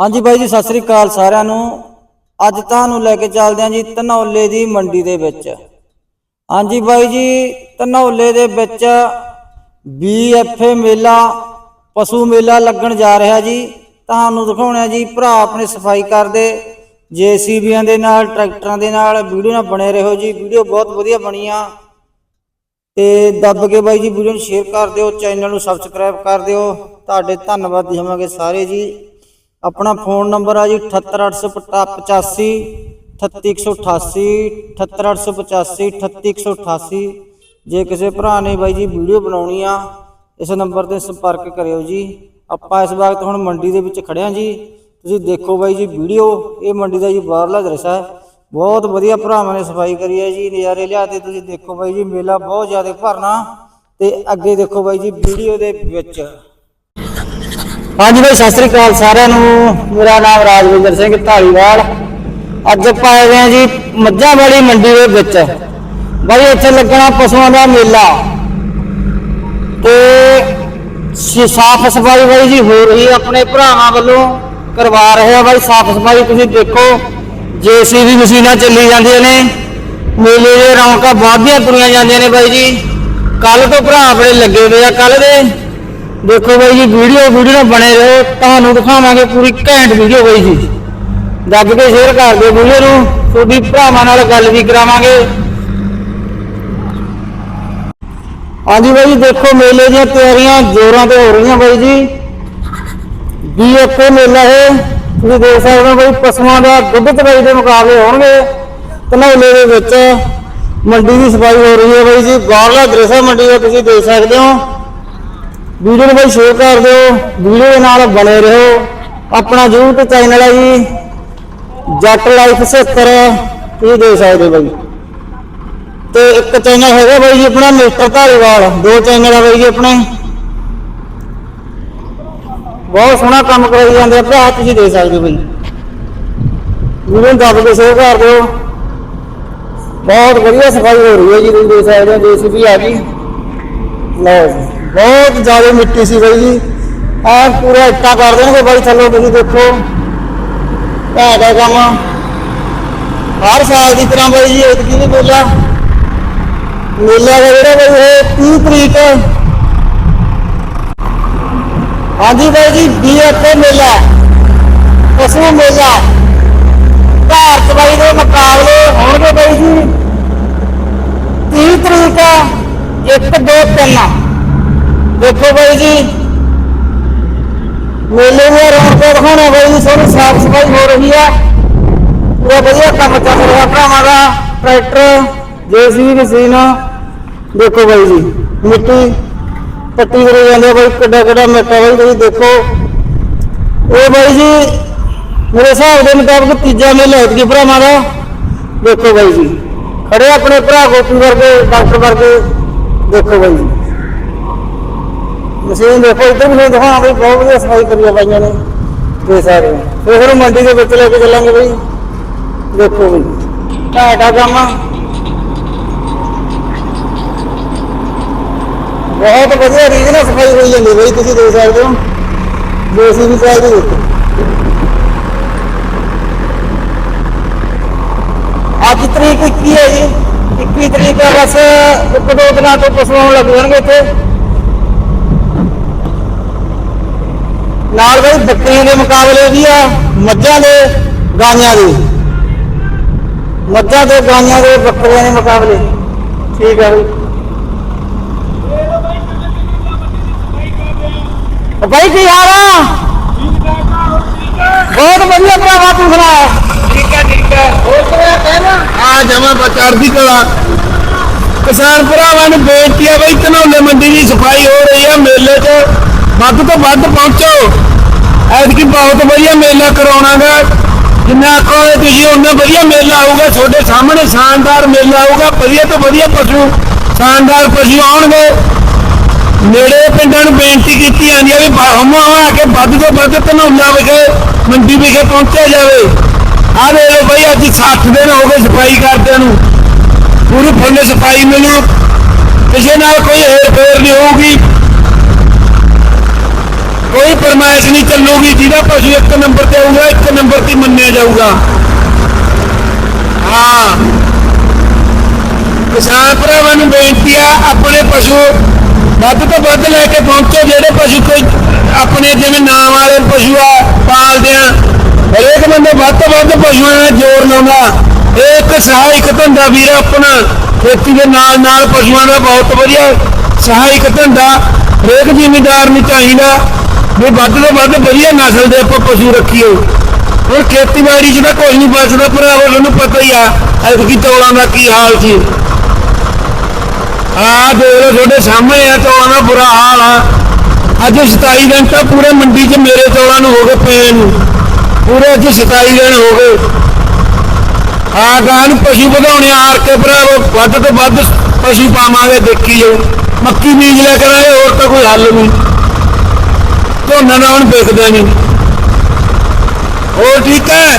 ਹਾਂਜੀ ਬਾਈ ਜੀ, ਸਤਿ ਸ੍ਰੀ ਅਕਾਲ ਸਾਰਿਆਂ ਨੂੰ। ਅੱਜ ਤੁਹਾਨੂੰ ਲੈ ਕੇ ਚੱਲਦੇ ਹਾਂ ਜੀ ਧਨੌਲੇ ਦੀ ਮੰਡੀ ਦੇ ਵਿੱਚ। ਹਾਂਜੀ ਬਾਈ ਜੀ, ਧਨੌਲੇ ਦੇ ਵਿੱਚ ਬੀਐਫਏ ਮੇਲਾ, ਪਸ਼ੂ ਮੇਲਾ ਲੱਗਣ ਜਾ ਰਿਹਾ ਜੀ। ਤੁਹਾਨੂੰ ਦਿਖਾਉਣਾ ਜੀ, ਭਰਾ ਆਪਣੇ ਸਫ਼ਾਈ ਕਰਦੇ ਜੇਸੀਬੀਆਂ ਦੇ ਨਾਲ, ਟਰੈਕਟਰਾਂ ਦੇ ਨਾਲ, ਵੀਡੀਓ ਨਾਲ ਬਣੇ ਰਹੋ ਜੀ। ਵੀਡੀਓ ਬਹੁਤ ਵਧੀਆ ਬਣੀ ਆ। ਤੇ ਦੱਬ ਕੇ ਬਾਈ ਜੀ, ਵੀਡੀਓ ਨੂੰ ਸ਼ੇਅਰ ਕਰ ਦਿਓ, ਚੈਨਲ ਨੂੰ ਸਬਸਕ੍ਰਾਈਬ ਕਰ ਦਿਓ। ਤੁਹਾਡੇ ਧੰਨਵਾਦੀ ਹੋਵਾਂਗੇ ਸਾਰੇ ਜੀ। ਆਪਣਾ ਫੋਨ ਨੰਬਰ ਆ ਜੀ 78885 38188 78885 38188 ਜੇ ਕਿਸੇ ਭਰਾ ਨੇ ਬਾਈ ਜੀ ਵੀਡੀਓ ਬਣਾਉਣੀ ਆ, ਇਸ ਨੰਬਰ ਤੇ ਸੰਪਰਕ ਕਰਿਓ ਜੀ। ਆਪਾਂ ਇਸ ਵਕਤ ਹੁਣ ਮੰਡੀ ਦੇ ਵਿੱਚ ਖੜਿਆ ਜੀ। ਤੁਸੀਂ ਦੇਖੋ ਬਾਈ ਜੀ ਵੀਡੀਓ, ਇਹ ਮੰਡੀ ਦਾ ਜੀ ਬਾਹਰਲਾ ਦ੍ਰਿਸ਼ ਹੈ ਬਹੁਤ ਵਧੀਆ ਭਰਾਵਾਂ ਨੇ ਸਫ਼ਾਈ ਕਰੀ ਹੈ ਜੀ, ਨਜ਼ਾਰੇ ਲਿਆਤੇ ਤੁਸੀਂ ਦੇਖੋ ਬਾਈ ਜੀ ਮੇਲਾ ਬਹੁਤ ਜ਼ਿਆਦਾ ਭਰਨਾ। ਤੇ ਅੱਗੇ ਦੇਖੋ ਬਾਈ ਜੀ ਵੀਡੀਓ ਦੇ ਵਿੱਚ। ਹਾਂਜੀ ਬਾਈ, ਸਤਿ ਸ੍ਰੀ ਅਕਾਲ ਸਾਰਿਆਂ ਨੂੰ। ਮੇਰਾ ਨਾਮ ਰਾਜਵਿੰਦਰ ਸਿੰਘ ਢਾਲੀਵਾਲ ਅੱਜ ਆਪਾਂ ਆਏ ਹਾਂ ਜੀ ਮੱਝਾਂ ਵਾਲੀ ਮੰਡੀ ਦੇ ਵਿੱਚ। ਬਾਈ, ਇੱਥੇ ਲੱਗਣਾ ਪਸ਼ੂਆਂ ਦਾ ਮੇਲਾ। ਤੇ ਸਾਫ਼ ਸਫ਼ਾਈ ਬਾਈ ਜੀ ਹੋ ਰਹੀ ਆਪਣੇ ਭਰਾਵਾਂ ਵੱਲੋਂ ਕਰਵਾ ਰਹੇ ਆ ਬਾਈ, ਸਾਫ਼ ਸਫ਼ਾਈ। ਤੁਸੀਂ ਦੇਖੋ, ਜੇਸੀਬੀ ਮਸ਼ੀਨਾਂ ਚੱਲੀ ਜਾਂਦੀਆਂ ਨੇ। ਮੇਲੇ ਦੇ ਰੌਣਕਾਂ ਵਾਧੀਆਂ ਤੁਰੀਆਂ ਜਾਂਦੀਆਂ ਨੇ ਬਾਈ ਜੀ। ਕੱਲ ਤੋਂ ਭਰਾ ਆਪਣੇ ਲੱਗੇ ਹੋਏ ਆ ਕੱਲ ਦੇ। ਦੇਖੋ ਬਾਈ ਜੀ ਵੀਡੀਓ ਵੀਡੀਓ ਨਾਲ ਬਣੇ ਰਹੋ। ਤੁਹਾਨੂੰ ਦਿਖਾਵਾਂਗੇ ਪੂਰੀ ਘੈਂਟ ਵੀਡੀਓ ਬਾਈ ਜੀ। ਦੱਬ ਕੇ ਸ਼ੇਅਰ ਕਰ ਦਿਓ ਵੀਡੀਓ ਨੂੰ। ਤੁਹਾਡੀ ਭਰਾਵਾਂ ਨਾਲ ਗੱਲ ਵੀ ਕਰਾਵਾਂਗੇ। ਹਾਂਜੀ ਬਾਈ ਜੀ, ਦੇਖੋ ਮੇਲੇ ਦੀਆਂ ਤਿਆਰੀਆਂ ਜ਼ੋਰਾਂ ਤੇ ਹੋ ਰਹੀਆਂ ਬਾਈ ਜੀ। ਬੀਐਫਏ ਮੇਲਾ ਹੈ। ਤੁਸੀਂ ਦੇਖ ਸਕਦੇ ਹੋ ਬਾਈ, ਪਸ਼ੂਆਂ ਦਾ ਦੁੱਧ ਚਵਾਈ ਦੇ ਮੁਕਾਬਲੇ ਹੋਣਗੇ। ਧਨੌਲੇ ਦੇ ਵਿੱਚ ਮੰਡੀ ਦੀ ਸਫ਼ਾਈ ਹੋ ਰਹੀ ਹੈ ਬਾਈ ਜੀ। ਬਾਹਰਲਾ ਦ੍ਰਿਸ਼ ਮੰਡੀ ਦਾ ਤੁਸੀਂ ਦੇਖ ਸਕਦੇ ਹੋ। ਵੀਡੀਓ ਨੂੰ ਬਾਈ ਸ਼ੇਅਰ ਕਰ ਦਿਓ, ਵੀਡੀਓ ਦੇ ਨਾਲ ਬਣੇ ਰਹੋ। ਆਪਣਾ YouTube ਚੈਨਲ ਹੈ ਜੀ, ਜੱਟ ਲਾਈਫ 77 ਤੁਸੀਂ ਦੇ ਸਕਦੇ ਹੋ ਬਾਈ ਤੇ ਇੱਕ ਚੈਨਲ ਹੈਗਾ ਬਾਈ ਜੀ ਆਪਣਾ ਮਿਸਟਰ ਧਾਰੀਵਾਲ, ਦੋ ਚੈਨਲ ਆ ਬਾਈ ਜੀ ਆਪਣੇ। ਬਹੁਤ ਸੋਹਣਾ ਕੰਮ ਕਰਾਈ ਜਾਂਦੇ ਆ, ਭਰਾ ਤੁਸੀਂ ਦੇਖ ਸਕਦੇ ਹੋ ਬਾਈ ਵੀਡੀਓ ਨੂੰ ਦੱਬ ਕੇ ਸ਼ੇਅਰ ਕਰ ਦਿਓ। ਬਹੁਤ ਵਧੀਆ ਸਫ਼ਾਈ ਹੋ ਰਹੀ ਹੈ ਜੀ, ਤੁਸੀਂ ਦੇ ਸਕਦੇ ਹੋ, ਜੇਸੀਬੀ ਆ ਗਈ। ਲਓ ਬਹੁਤ ਜ਼ਿਆਦਾ ਮਿੱਟੀ ਸੀ ਬਾਈ ਜੀ। ਆ ਪੂਰਾ ਇੱਟਾਂ ਕਰ ਦੇਣਗੇ ਬਾਈ ਥੱਲੋਂ ਤੁਸੀਂ ਦੇਖੋ। ਘੈਂਟ ਦਾ ਕੰਮ ਹਰ ਸਾਲ ਦੀ ਤਰ੍ਹਾਂ ਬਾਈ ਜੀ ਇਤਕੀ ਵੀ ਮੇਲਾ? ਮੇਲਾ ਦਾ ਜਿਹੜਾ ਬਾਈ ਇਹ 30 ਤਰੀਕ। ਹਾਂਜੀ ਬਾਈ ਜੀ ਬੀਐਫਏ ਮੇਲਾ ਪਸ਼ੂ ਮੇਲਾ ਭਾਰਤ ਬਾਈ ਦੇ ਮੁਕਾਬਲੇ ਹੋਣਗੇ ਬਾਈ ਜੀ। 30 ਤਰੀਕ 1 2 3 ਦੇਖੋ ਬਾਈ ਜੀ। ਮੇਲੇ ਦੀਆਂ ਰੌਣਕਾਂ ਦਿਖਾਉਣਾ ਬਾਈ ਜੀ ਸੋਹਣੀ ਸਾਫ਼ ਸਫ਼ਾਈ ਹੋ ਰਹੀ ਹੈ ਪੂਰਾ ਵਧੀਆ ਕੰਮ ਚੱਲ ਰਿਹਾ ਭਰਾਵਾਂ ਦਾ। Tractor, JCB machine. ਦੇਖੋ ਬਾਈ ਜੀ, ਮਿੱਟੀ ਪੱਟੀ ਕਰੀ ਜਾਂਦੇ ਆ ਬਾਈ, ਕਿੱਡਾ ਕਿੱਡਾ ਮਿੱਟਾ ਬਾਈ, ਤੁਸੀਂ ਦੇਖੋ। ਇਹ ਬਾਈ ਜੀ, ਮੇਰੇ ਹਿਸਾਬ ਦੇ ਮੁਤਾਬਕ ਤੀਜਾ ਮੇਲਾ ਹੈ ਕਿ ਭਰਾਵਾਂ ਦਾ। ਦੇਖੋ ਬਾਈ ਜੀ, ਖੜੇ ਆਪਣੇ ਭਰਾ ਗੋਪੀ ਵਰਗੇ, ਡਾਕਟਰ ਵਰਗੇ। ਦੇਖੋ ਬਾਈ ਜੀ। ਮਸ਼ੀਨ ਦੇਖੋ, ਇੱਧਰ ਵੀ ਦਿਖਾਉਣਾ ਬਈ ਬਹੁਤ ਵਧੀਆ ਸਫ਼ਾਈ ਕਰੀ ਆ ਬਾਈਆਂ ਨੇ ਦੇ ਸਾਰੇ ਫਿਰ ਫਿਰ ਮੰਡੀ ਦੇ ਵਿੱਚ ਲੈ ਕੇ ਚੱਲਾਂਗੇ ਬਈ। ਦੇਖੋ ਬਈ, ਘਾਟਾ ਕੰਮ ਬਹੁਤ ਵਧੀਆ ਰੀਜ ਸਫ਼ਾਈ ਹੋਈ ਜਾਂਦੀ ਬਈ, ਤੁਸੀਂ ਦੇਖ ਸਕਦੇ ਹੋ। ਦੇਸੀ ਵੀ ਚਾਹੀਦੀ ਦੇਖੋ। ਅੱਜ ਤਰੀਕ 21 ਹੈ ਜੀ। 21 ਤਰੀਕ ਬਸ ਇੱਕ ਦੋ ਦਿਨਾਂ ਤੋਂ ਪਸ਼ੂ ਲੱਗ ਜਾਣਗੇ ਇੱਥੇ। ਨਾਲ ਬਈ ਬੱਕਰੀਆਂ ਦੇ ਮੁਕਾਬਲੇ ਵੀ ਆ ਮੱਝਾਂ ਦੇ ਗਾਈਆਂ ਦੇ। ਮੱਝਾਂ ਦੇ ਗਾਈਆਂ ਦੇ ਬੱਕਰੀਆਂ ਦੇ ਮੁਕਾਬਲੇ। ਠੀਕ ਹੈ ਬਈ। ਕੀ ਹਾਲ ਆ? ਬਹੁਤ ਵਧੀਆ ਭਰਾਵਾ ਤੂੰ ਸੁਣਾ। ਠੀਕ ਹੈ ਠੀਕ ਹੈ ਹੋਰ ਕਿਵੇਂ ਕਹਿਣਾ ਆ ਜਮਾ ਬਚਾਰਦੀ ਕਲਾ। ਕਿਸਾਨ ਭਰਾਵਾਂ ਨੂੰ ਬੇਨਤੀ ਆ ਬਈ ਧਨੌਲੇ ਮੰਡੀ ਦੀ ਸਫ਼ਾਈ ਹੋ ਰਹੀ ਆ ਮੇਲੇ 'ਚ ਵੱਧ ਤੋਂ ਵੱਧ ਪਹੁੰਚੋ। ਐਤਕੀ ਬਹੁਤ ਵਧੀਆ ਮੇਲਾ ਕਰਾਉਣਾਗਾ। ਜਿੰਨਾ ਆਖੋਗੇ ਤੁਸੀਂ ਉਹਨਾਂ ਵਧੀਆ ਮੇਲਾ ਆਊਗਾ। ਤੁਹਾਡੇ ਸਾਹਮਣੇ ਸ਼ਾਨਦਾਰ ਮੇਲਾ ਆਊਗਾ। ਵਧੀਆ ਤੋਂ ਵਧੀਆ ਪਸ਼ੂ, ਸ਼ਾਨਦਾਰ ਪਸ਼ੂ ਆਉਣਗੇ। ਨੇੜੇ ਪਿੰਡਾਂ ਨੂੰ ਬੇਨਤੀ ਕੀਤੀ ਜਾਂਦੀ ਹੈ ਵੀ ਬਾਹਮੋਂ ਆ ਕੇ ਵੱਧ ਤੋਂ ਵੱਧ ਧਨੌਲਾ ਵਿਖੇ, ਮੰਡੀ ਵਿਖੇ ਪਹੁੰਚਿਆ ਜਾਵੇ। ਆਹ ਦੇ ਲੋ ਬਈ, ਅੱਜ 60 ਦਿਨ ਹੋ ਗਏ ਸਫ਼ਾਈ ਕਰਦਿਆਂ ਨੂੰ। ਪੂਰੀ ਫੁੱਲ ਸਫ਼ਾਈ ਮਿਲੂ। ਕਿਸੇ ਨਾਲ ਕੋਈ ਹੇਰ ਫੇਰ ਨਹੀਂ ਹੋਊਗੀ। ਕੋਈ ਫਰਮਾਇਸ਼ ਨਹੀਂ ਚੱਲੂਗੀ, ਜਿਹਦਾ ਪਸ਼ੂ ਇੱਕ ਨੰਬਰ ਤੇ ਆਊਗਾ, ਇੱਕ ਨੰਬਰ ਤੇ ਮੰਨਿਆ ਜਾਊਗਾ। ਹਾਂ। ਕਿਸਾਨ ਭਰਾਵਾਂ ਨੂੰ ਬੇਨਤੀ ਆ, ਆਪਣੇ ਪਸ਼ੂ ਵੱਧ ਤੋਂ ਵੱਧ ਲੈ ਕੇ ਪਹੁੰਚੋ, ਜਿਹੜੇ ਪਸ਼ੂ ਕੋਈ ਆਪਣੇ ਜਿਵੇਂ ਨਾਮ ਵਾਲੇ ਪਸ਼ੂ ਆ, ਪਾਲਦੇ ਆ, ਹਰੇਕ ਬੰਦੇ ਵੱਧ ਤੋਂ ਵੱਧ ਪਸ਼ੂਆਂ ਨਾਲ ਜੋਰ ਲਾਉਂਦਾ। ਇਹ ਇੱਕ ਸਹਾਇਕ ਧੰਦਾ ਵੀਰ ਆਪਣਾ, ਖੇਤੀ ਦੇ ਨਾਲ ਨਾਲ ਪਸ਼ੂਆਂ ਦਾ ਬਹੁਤ ਵਧੀਆ ਸਹਾਇਕ ਧੰਦਾ, ਹਰੇਕ ਜਿਮੀਦਾਰ ਨੂੰ ਚਾਹੀਦਾ। ਵੀ ਵੱਧ ਤੋਂ ਵੱਧ ਵਧੀਆ ਨਸਲ ਦੇ ਆਪਾਂ ਪਸ਼ੂ ਰੱਖੀਏ। ਹੁਣ ਖੇਤੀਬਾੜੀ 'ਚ ਤਾਂ ਕੁਝ ਨਹੀਂ ਬਚਦਾ ਭਰਾਵੋ, ਤੁਹਾਨੂੰ ਪਤਾ ਹੀ ਆ ਐਤਕੀ ਚੌਲਾਂ ਦਾ ਕੀ ਹਾਲ ਸੀ। ਆ ਦੇਖ ਲਓ, ਤੁਹਾਡੇ ਸਾਹਮਣੇ ਆ ਚੌਲਾਂ ਦਾ ਬੁਰਾ ਹਾਲ ਆ। ਅੱਜ 27 ਦਿਨ ਤਾਂ ਪੂਰੇ ਮੰਡੀ 'ਚ ਮੇਰੇ ਚੌਲਾਂ ਨੂੰ ਹੋ ਗਏ ਪੈਣ। ਨੂੰ ਪੂਰੇ ਅੱਜ 27 ਦਿਨ ਹੋ ਗਏ। ਆ ਗਾਂ ਨੂੰ ਪਸ਼ੂ ਵਧਾਉਣੇ ਹਾਰ ਕੇ ਭਰਾਵੋ, ਵੱਧ ਤੋਂ ਵੱਧ ਪਸ਼ੂ ਪਾਵਾਂਗੇ, ਦੇਖੀ ਜਾਓ। ਮੱਕੀ ਬੀਜ ਲੈ ਕਰਾਂਗੇ ਹੋਰ ਤਾਂ ਕੋਈ ਹੱਲ ਨਹੀਂ। ਝੋਨਾ ਨਾ ਹੁਣ ਵਿਕਦਾ ਨਹੀਂ ਹੋਰ ਠੀਕ ਹੈ?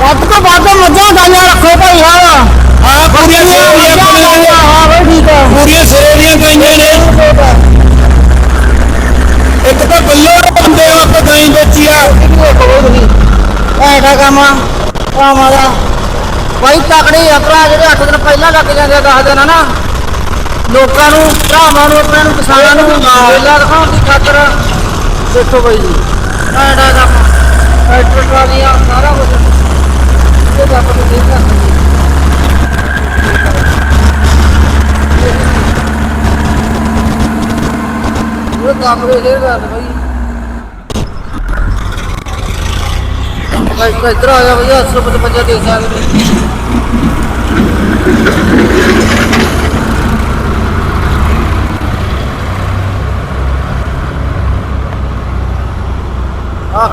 ਵੱਧ ਤੋਂ ਵੱਧ ਮੱਝਾਂ ਗਾਈਆਂ ਰੱਖੋ ਭਾਈ ਹਾਂ। ਆ ਪੂਰੀਆਂ ਸੇਰੀਆਂ ਹਾਂ ਬਈ ਠੀਕ ਹੈ। ਪੂਰੀਆਂ ਸੇਰੀਆਂ ਗਾਈਆਂ ਨੇ। ਇੱਕ ਤਾਂ ਬੱਲੋ ਬੰਦੇ ਆ ਆਪਾਂ ਗਾਈ ਵੇਚੀ ਆ। ਐਡਾ ਕੰਮ ਆਵਾਂ ਦਾ। ਭਾਈ ਤਕੜੀ ਆ ਭਰਾ ਜਿਹੜੇ 8 ਦਿਨ ਪਹਿਲਾਂ ਲੱਗ ਜਾਂਦੇ ਆ 10 ਦਿਨ ਨਾ ਲੋਕਾਂ ਨੂੰ ਭਰਾਵਾਂ ਨੂੰ ਆਪਣੇ ਨੂੰ ਕਿਸਾਨਾਂ ਨੂੰ ਮੇਲਾ ਦਿਖਾਉਣ ਦੀ ਖਾਤਰ। ਦੇਖੋ ਭਾਈ ਜੀ। ਐਡਾ ਕੰਮ ਟਰੈਕਟਰ ਟਰਾਲੀਆਂ ਸਾਰਾ ਕੁਝ ਇਹ ਤਾਂ ਆਪਾਂ ਨੂੰ ਦੇਖ ਸਕਦੇ ਕੰਮ ਦੇ ਸ਼ੇਰ ਕਰ ਭਾਈ ਭਾਈ ਕੋਈ ਇਧਰ ਆ ਜਾ ਭਈਆ 155 ਦੇ ਸਕਦੇ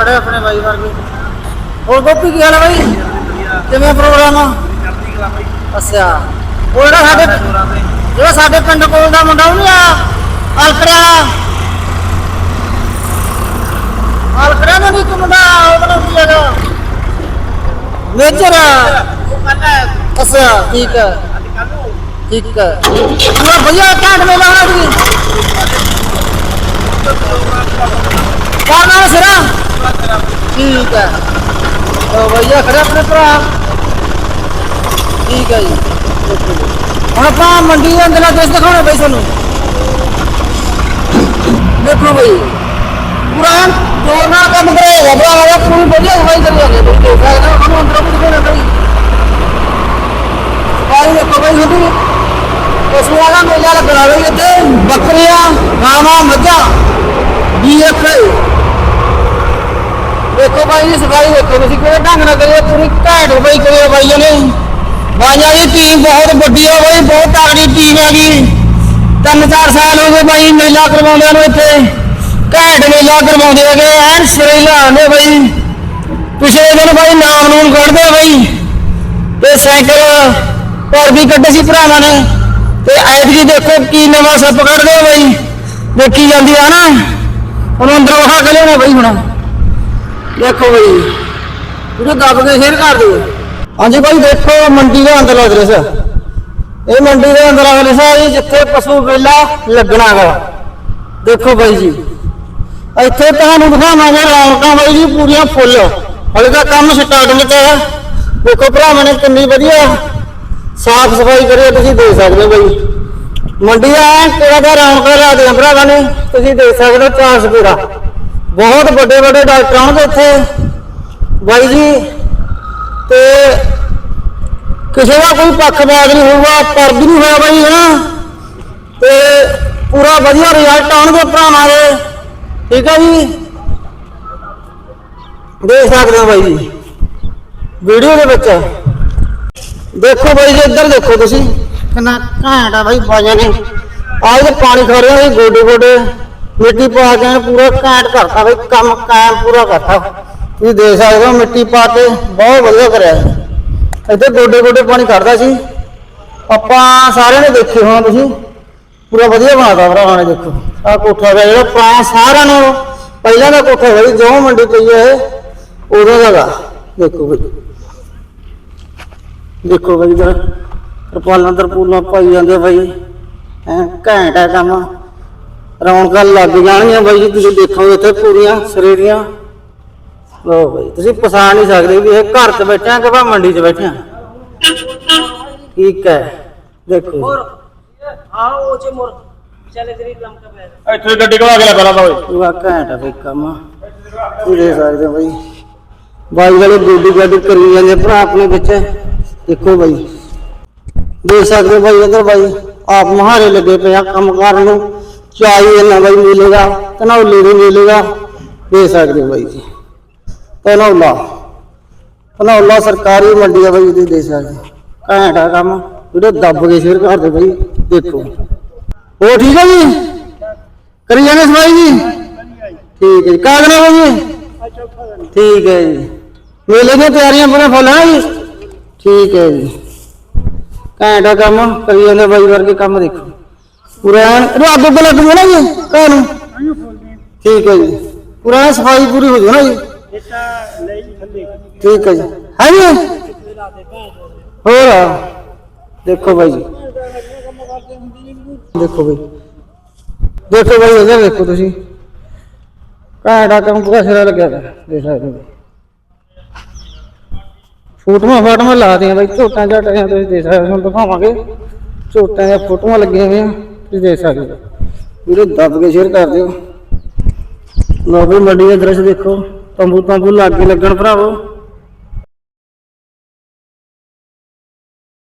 ਖੜੇ ਆਪਣੇ ਭਾਈ ਵਰਗੇ। ਹੋਰ ਗੋਪੀ, ਕੀ ਹਾਲ ਹੈ ਭਾਈ ਕਿਵੇਂ ਪ੍ਰੋਗਰਾਮ? ਅੱਛਾ। ਉਹ ਜਿਹੜਾ ਸਾਡੇ ਜਿਹੜਾ ਸਾਡੇ ਪਿੰਡ ਕੋਲ ਦਾ ਮੁੰਡਾ ਉਹ ਨਹੀਂ ਆ ਅਲਕੜਿਆ ਅਲਕੜਿਆ ਦਾ ਵੀ ਮੁੰਡਾ ਉਹ ਬਣਾਉਂਦੀ ਹੈਗਾ? ਮੇਜਰ ਅੱਛਾ, ਠੀਕ ਹੈ ਠੀਕ ਹੈ ਪੂਰਾ ਵਧੀਆ ਘੈਂਟ ਮੇਲਾ ਹੋਣਾ ਜੀ ਕਰਨਾ ਸਿਰਾ? ਠੀਕ ਹੈ। ਉਹ ਵਧੀਆ ਖੜੇ ਆਪਣੇ ਭਰਾ। ਠੀਕ ਹੈ ਜੀ। ਹੁਣ ਆਪਾਂ ਮੰਡੀ ਦੇ ਅੰਦਰ ਦੇਸ਼ ਦਿਖਾਉਣਾ ਬਈ ਤੁਹਾਨੂੰ। ਦੇਖੋ ਬਈ। ਪੂਰਾ ਜ਼ੋਰ ਨਾਲ ਕੰਮ ਕਰੇਗਾ ਬੜਾ ਹੋਇਆ ਪੂਰੀ ਵਧੀਆ ਸਫ਼ਾਈ ਕਰੀ ਬਈ ਦੇਖ ਸਕਦੇ ਹੋ ਤੁਹਾਨੂੰ ਅੰਦਰੋਂ ਵੀ ਦਿਖਾਉਣਾ ਬਈ। ਸਫ਼ਾਈ ਦੇਖੋ ਬਈ ਹੁੰਦੀ ਪਸ਼ੂਆਂ ਦਾ ਮੇਲਾ ਲੱਗਣਾ ਬਈ ਇੱਥੇ, ਬੱਕਰੀਆਂ, ਗਾਵਾਂ, ਮੱਝਾਂ ਬੀਐਫਏ ਦੇਖੋ ਬਾਈ ਜੀ ਸਫ਼ਾਈ ਦੇਖੋ ਤੁਸੀਂ ਕਿਹੜੇ ਢੰਗ ਨਾਲ ਕਰਿਓ? ਪੂਰੀ ਘੈਂਟ ਬਾਈ ਕਰਿਓ ਬਾਈਆਂ ਨੇ ਬਾਈਆਂ ਦੀ ਟੀਮ ਬਹੁਤ ਵੱਡੀ ਆ ਬਾਈ, ਬਹੁਤ ਤਗੜੀ ਟੀਮ ਹੈਗੀ। ਤਿੰਨ ਚਾਰ ਸਾਲ ਹੋ ਗਏ ਬਾਈ ਮੇਲਾ ਕਰਵਾਉਂਦਿਆਂ ਨੂੰ ਇੱਥੇ। ਘੈਂਟ ਮੇਲਾ ਕਰਵਾਉਂਦੇ ਹੈਗੇ, ਐਨ ਸਿਰੇ ਲਾਉਂਦੇ ਬਾਈ। ਪਿਛਲੇ ਦਿਨ ਬਾਈ ਨਾਮ ਨੂਮ ਕੱਢਦੇ ਆ ਬਾਈ। ਤੇ ਸਾਈਕਲ ਪਰ ਵੀ ਕੱਢੇ ਸੀ ਭਰਾਵਾਂ ਨੇ। ਤੇ ਐਤਕੀ ਦੇਖੋ ਕੀ ਨਵਾਂ ਸੱਪ ਕੱਢਦੇ ਆ ਬਾਈ। ਦੇਖੀ ਜਾਂਦੀ ਆ ਨਾ। ਹੁਣ ਅੰਦਰੋਂ ਵਹਾ ਕੇ ਲਿਆਉਣਾ ਬਾਈ ਹੁਣ। ਦੇਖੋ ਬਈ। ਪੂਰੇ ਦੱਬ ਕੇ ਸ਼ੇਅਰ ਕਰ ਦਿਓ। ਹਾਂਜੀ ਭਾਈ ਦੇਖੋ ਮੰਡੀ ਦੇ ਅੰਦਰ ਲੱਗ ਇਹ ਮੰਡੀ ਦੇ ਅੰਦਰ ਲੱਗ ਰਿਹਾ ਜੀ ਜਿੱਥੇ ਪਸ਼ੂ ਵੇਲਾ ਲੱਗਣਾ ਗਾ। ਦੇਖੋ ਬਾਈ ਜੀ। ਇੱਥੇ ਤੁਹਾਨੂੰ ਦਿਖਾਵਾਂਗੇ ਰੌਣਕਾਂ ਬਾਈ ਜੀ, ਪੂਰੀਆਂ ਫੁੱਲ। ਹਲੇ ਤਾਂ ਕੰਮ ਸਟਾਰਟ ਵਿੱਚ ਹੈ ਦੇਖੋ ਭਰਾਵਾਂ ਨੇ ਕਿੰਨੀ ਵਧੀਆ ਸਾਫ਼ ਸਫ਼ਾਈ ਕਰੀ ਤੁਸੀਂ ਦੇਖ ਸਕਦੇ ਹੋ ਬਾਈ। ਮੰਡੀ ਦਾ ਕਿਹੜਾ ਦਾ ਰੌਣਕਾਂ ਲਾਦੇ ਦੇ ਭਰਾਵਾਂ ਨੇ, ਤੁਸੀਂ ਦੇਖ ਸਕਦੇ ਹੋ ਚਾਰ ਸਪੀਰਾ। ਬਹੁਤ ਵੱਡੇ ਵੱਡੇ ਡਾਕਟਰ ਆਉਣਗੇ ਇੱਥੇ। ਬਾਈ ਜੀ ਤੇ ਕਿਸੇ ਦਾ ਕੋਈ ਪੱਖਪਾਤ ਨਹੀਂ ਹੋਊਗਾ ਪਰ ਵੀ ਨਹੀਂ ਹੋਇਆ ਬਾਈ ਹਨਾ? ਤੇ ਪੂਰਾ ਵਧੀਆ ਰਿਜ਼ਲਟ ਆਉਣਗੇ ਭਰਾਵਾਂ ਦੇ। ਠੀਕ ਹੈ ਜੀ? ਦੇਖ ਸਕਦੇ ਹੋ ਬਾਈ ਜੀ। ਵੀਡੀਓ ਦੇ ਵਿੱਚ। ਦੇਖੋ ਬਾਈ ਜੀ ਇੱਧਰ ਦੇਖੋ ਤੁਸੀਂ। ਕਿੰਨਾ ਘੈਂਟ ਆ ਬਾਈ ਬਾਜਾਂ ਨੇ। ਆਹ ਪਾਣੀ ਖਾ ਰਿਹਾ ਸੀ ਗੋਡੇ ਗੋਡੇ ਮਿੱਟੀ ਪਾ ਕੇ ਪੂਰਾ ਘੈਂਟ ਕਰਤਾ ਬਾਈ, ਕੰਮ ਕਾਇਮ ਪੂਰਾ ਕਰਤਾ। ਤੁਸੀਂ ਦੇਖ ਸਕਦੇ ਹੋ ਮਿੱਟੀ ਪਾ ਕੇ ਬਹੁਤ ਵਧੀਆ ਕਰਿਆ ਇੱਥੇ ਗੋਡੇ ਗੋਡੇ ਪਾਣੀ ਖੜਦਾ ਸੀ। ਆਪਾਂ ਸਾਰਿਆਂ ਨੇ ਦੇਖੇ ਹੋਣਾ ਤੁਸੀਂ। ਪੂਰਾ ਵਧੀਆ ਬਣਾਤਾ ਭਰਾਵਾਂ ਨੇ ਦੇਖੋ। ਆਹ ਕੋਠਾ ਹੈਗਾ ਜਿਹੜਾ ਪੁਰਾਣਾ ਸਾਰਿਆਂ ਨੂੰ ਪਹਿਲਾਂ ਦਾ ਕੋਠਾ ਹੈ ਜੋ ਮੰਡੀ ਪਈ ਹੈ ਉਦੋਂ ਦਾ ਦੇਖੋ ਬਈ। ਦੇਖੋ ਬਈ ਜਰਾ, ਤਰਪਾਲਾਂ ਤਰਪੂਲਾਂ ਪਾਈ ਜਾਂਦੇ ਬਾਈ। ਐ ਘੈਂਟ ਹੈ ਕੰਮ। ਰੌਣਕਾਂ ਲੱਗ ਜਾਣਗੀਆਂ ਬਾਈ ਜੀ ਤੁਸੀਂ ਦੇਖੋ ਇੱਥੇ ਪੂਰੀਆਂ ਸਰੇਰੀਆਂ ਲੋ ਬਾਈ ਤੁਸੀਂ ਪਛਾਣ ਨਹੀਂ ਸਕਦੇ ਵੀ ਇਹ ਘਰ 'ਚ ਬੈਠਿਆ ਕਿ ਭਾ ਮੰਡੀ 'ਚ ਬੈਠਿਆ। ਠੀਕ ਹੈ ਦੇਖੋ। ਆਓ ਜੇ ਮੁਰ ਚਲੇ ਤੇਰੀ ਕੰਮ ਕਰ ਇੱਥੇ ਗੱਡੀ ਘਲਾ ਕੇ ਲੈ ਪਹਿਲਾਂ ਤਾਂ ਓਏ। ਵਾ ਘੈਂਟਾ ਬਈ ਕੰਮ। ਪੂਰੇ ਸਾਰੇ ਦੇ ਬਾਈ। ਬਾਈ ਵਾਲੇ ਗੋਡੀ ਗੱਡੀ ਕਰੀ ਜਾਂਦੇ ਭਰਾ ਆਪਣੇ ਵਿੱਚ। ਦੇਖੋ ਬਾਈ। ਦੇਖ ਸਕਦੇ ਬਾਈ ਅੰਦਰ ਬਾਈ ਆਪ ਮਹਾਰੇ ਲੱਗੇ ਪਿਆ ਕੰਮ ਕਰਨ ਨੂੰ। ਚਾਈ ਇਹਨਾਂ ਬਾਈ ਮਿਲੇਗਾ, ਧਨੌਲੇ ਵੀ ਮਿਲੇਗਾ ਦੇਖ ਸਕਦੇ ਹੋ ਬਾਈ ਜੀ। ਧਨੌਲਾ ਧਨੌਲਾ ਸਰਕਾਰੀ ਮੰਡੀ ਆ ਬਾਈ ਤੁਸੀਂ ਦੇਖ ਸਕਦੇ ਘੈਂਟ ਆ ਕੰਮ, ਜਿਹੜੇ ਦੱਬ ਕੇ ਸ਼ੇਅਰ ਕਰਦੇ ਬਾਈ, ਦੇਖੋ। ਉਹ ਠੀਕ ਹੈ ਜੀ? ਕਰੀ ਜਾਂਦੇ ਸਵਾਈ ਜੀ? ਠੀਕ ਹੈ ਜੀ। ਕਾਗਨਾ ਬਾਈ ਠੀਕ ਹੈ ਜੀ। ਮੇਲੇ ਦੀਆਂ ਤਿਆਰੀਆਂ ਪੂਰਾ ਫੁੱਲ ਹੈ ਜੀ। ਠੀਕ ਹੈ ਜੀ। ਘੈਂਟਾ ਕੰਮ, ਕਰੀ ਜਾਂਦੇ ਬਾਈ ਵਰਗੇ ਕੰਮ, ਦੇਖੋ। ਪੂਰਾ ਇਹਨੂੰ ਅੱਗ ਉੱਗ ਲੱਗ ਜੂ ਨਾ ਜੀ ਘਰ ਨੂੰ? ਠੀਕ ਹੈ ਜੀ। ਪੂਰਾ ਸਫ਼ਾਈ ਪੂਰੀ ਹੋ ਜੂ ਨਾ ਜੀ? ਠੀਕ ਹੈ ਜੀ। ਹੈ ਜੀ? ਹੋਰ? ਦੇਖੋ ਬਾਈ ਜੀ। ਦੇਖੋ ਬਾਈ। ਦੇਖੋ ਬਾਈ ਇਹਦਾ ਦੇਖੋ ਤੁਸੀਂ। ਘਾੜਾ ਕੰਮ ਪੂਰਾ ਸਿਰਾ ਲੱਗਿਆ ਹੋਇਆ, ਦੇਖ ਸਕਦੇ ਹੋ। ਫੋਟੋਆਂ ਫਾਟੋਆਂ ਲਾ ਦੀਆਂ ਬਾਈ ਝੋਟਾਂ ਝਾਟਾਂ ਤੁਸੀਂ ਦੇਖ ਸਕਦੇ ਹੋ। ਤੁਹਾਨੂੰ ਦਿਖਾਵਾਂਗੇ। ਝੋਟਾਂ ਦੀਆਂ ਫੋਟੋਆਂ ਲੱਗੀਆਂ ਹੋਈਆਂ। ਤੁਸੀਂ ਦੇਖ ਸਕਦੇ ਹੋ। ਵੀਡੀਓ ਦੱਬ ਕੇ ਸ਼ੇਅਰ ਕਰ ਦਿਓ। ਲੋ ਵੀ ਮੰਡੀ ਦਾ ਦ੍ਰਿਸ਼ ਦੇਖੋ। ਤੰਬੂ ਤੰਬੂ ਲੱਗ ਕੇ ਲੱਗਣ ਭਰਾਵੋ।